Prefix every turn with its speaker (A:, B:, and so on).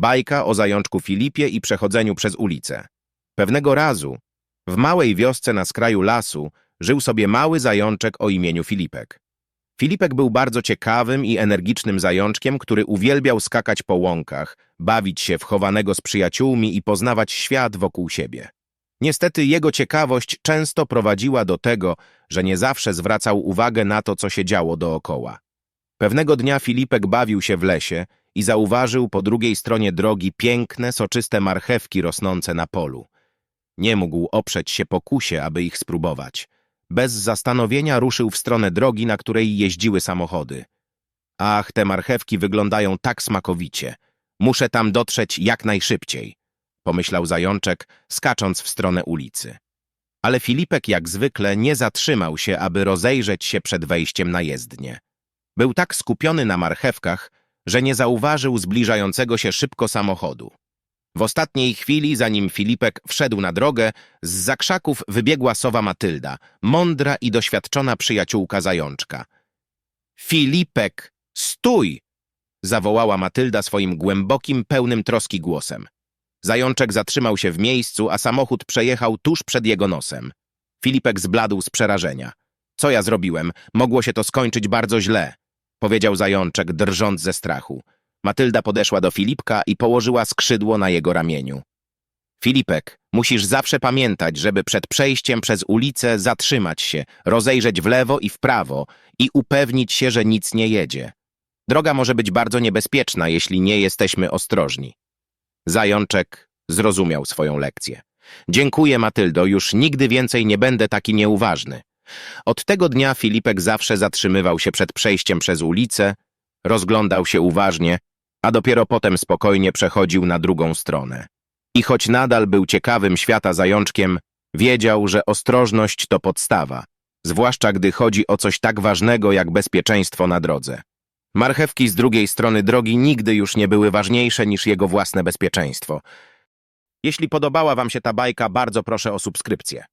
A: Bajka o zajączku Filipie i przechodzeniu przez ulicę. Pewnego razu, w małej wiosce na skraju lasu, żył sobie mały zajączek o imieniu Filipek. Filipek był bardzo ciekawym i energicznym zajączkiem, który uwielbiał skakać po łąkach, bawić się w chowanego z przyjaciółmi i poznawać świat wokół siebie. Niestety jego ciekawość często prowadziła do tego, że nie zawsze zwracał uwagę na to, co się działo dookoła. Pewnego dnia Filipek bawił się w lesie i zauważył po drugiej stronie drogi piękne, soczyste marchewki rosnące na polu. Nie mógł oprzeć się pokusie, aby ich spróbować. Bez zastanowienia ruszył w stronę drogi, na której jeździły samochody. Ach, te marchewki wyglądają tak smakowicie. Muszę tam dotrzeć jak najszybciej, pomyślał zajączek, skacząc w stronę ulicy. Ale Filipek jak zwykle nie zatrzymał się, aby rozejrzeć się przed wejściem na jezdnię. Był tak skupiony na marchewkach, że nie zauważył zbliżającego się szybko samochodu. W ostatniej chwili, zanim Filipek wszedł na drogę, z zakrzaków wybiegła sowa Matylda, mądra i doświadczona przyjaciółka zajączka. Filipek, stój! zawołała Matylda swoim głębokim, pełnym troski głosem. Zajączek zatrzymał się w miejscu, a samochód przejechał tuż przed jego nosem. Filipek zbladł z przerażenia. Co ja zrobiłem? Mogło się to skończyć bardzo źle, powiedział zajączek, drżąc ze strachu. Matylda podeszła do Filipka i położyła skrzydło na jego ramieniu. Filipek, musisz zawsze pamiętać, żeby przed przejściem przez ulicę zatrzymać się, rozejrzeć w lewo i w prawo i upewnić się, że nic nie jedzie. Droga może być bardzo niebezpieczna, jeśli nie jesteśmy ostrożni. Zajączek zrozumiał swoją lekcję. Dziękuję, Matyldo, już nigdy więcej nie będę taki nieuważny. Od tego dnia Filipek zawsze zatrzymywał się przed przejściem przez ulicę, rozglądał się uważnie, a dopiero potem spokojnie przechodził na drugą stronę. I choć nadal był ciekawym świata zajączkiem, wiedział, że ostrożność to podstawa, zwłaszcza gdy chodzi o coś tak ważnego jak bezpieczeństwo na drodze. Marchewki z drugiej strony drogi nigdy już nie były ważniejsze niż jego własne bezpieczeństwo. Jeśli podobała wam się ta bajka, bardzo proszę o subskrypcję.